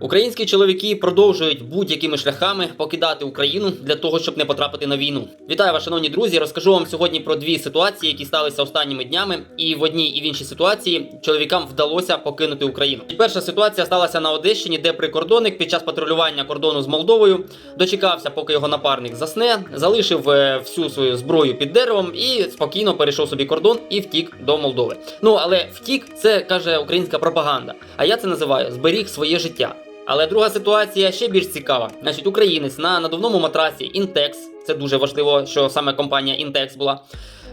Українські чоловіки продовжують будь-якими шляхами покидати Україну для того, щоб не потрапити на війну. Вітаю вас, шановні друзі. Розкажу вам сьогодні про дві ситуації, які сталися останніми днями. І в одній і в іншій ситуації чоловікам вдалося покинути Україну. І перша ситуація сталася на Одещині, де прикордонник під час патрулювання кордону з Молдовою дочекався, поки його напарник засне, залишив е, всю свою зброю під деревом і спокійно перейшов собі кордон і втік до Молдови. Ну але втік, це каже українська пропаганда. А я це називаю зберіг своє життя. Але друга ситуація ще більш цікава. Значить, українець на надувному матрасі Intex, це дуже важливо, що саме компанія Intex була.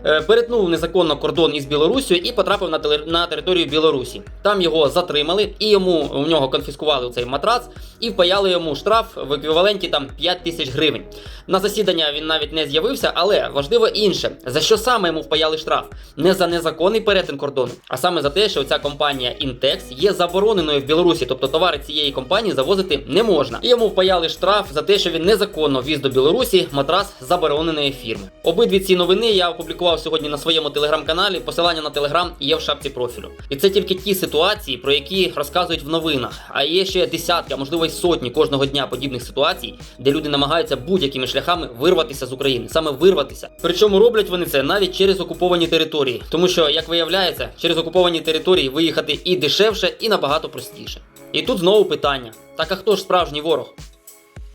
Е, Перетнув незаконно кордон із Білорусію і потрапив на, на територію Білорусі. Там його затримали, і йому у нього конфіскували цей матрац і впаяли йому штраф в еквіваленті там 5 тисяч гривень. На засідання він навіть не з'явився, але важливо інше, за що саме йому впаяли штраф? Не за незаконний перетин кордону, а саме за те, що ця компанія Intex є забороненою в Білорусі, тобто товари цієї компанії завозити не можна. І йому впаяли штраф за те, що він незаконно віз до Білорусі матрас забороненої фірми. Обидві ці новини я опублікував сьогодні на своєму телеграм-каналі. Посилання на телеграм є в шапці профілю. І це тільки ті ситуації, про які розказують в новинах. А є ще десятки, а можливо й сотні кожного дня подібних ситуацій, де люди намагаються будь-якими шляхами вирватися з України, саме вирватися. Причому роблять вони це навіть через окуповані території, тому що, як виявляється, через окуповані території виїхати і дешевше, і набагато простіше. І тут знову питання: так а хто ж справжній ворог?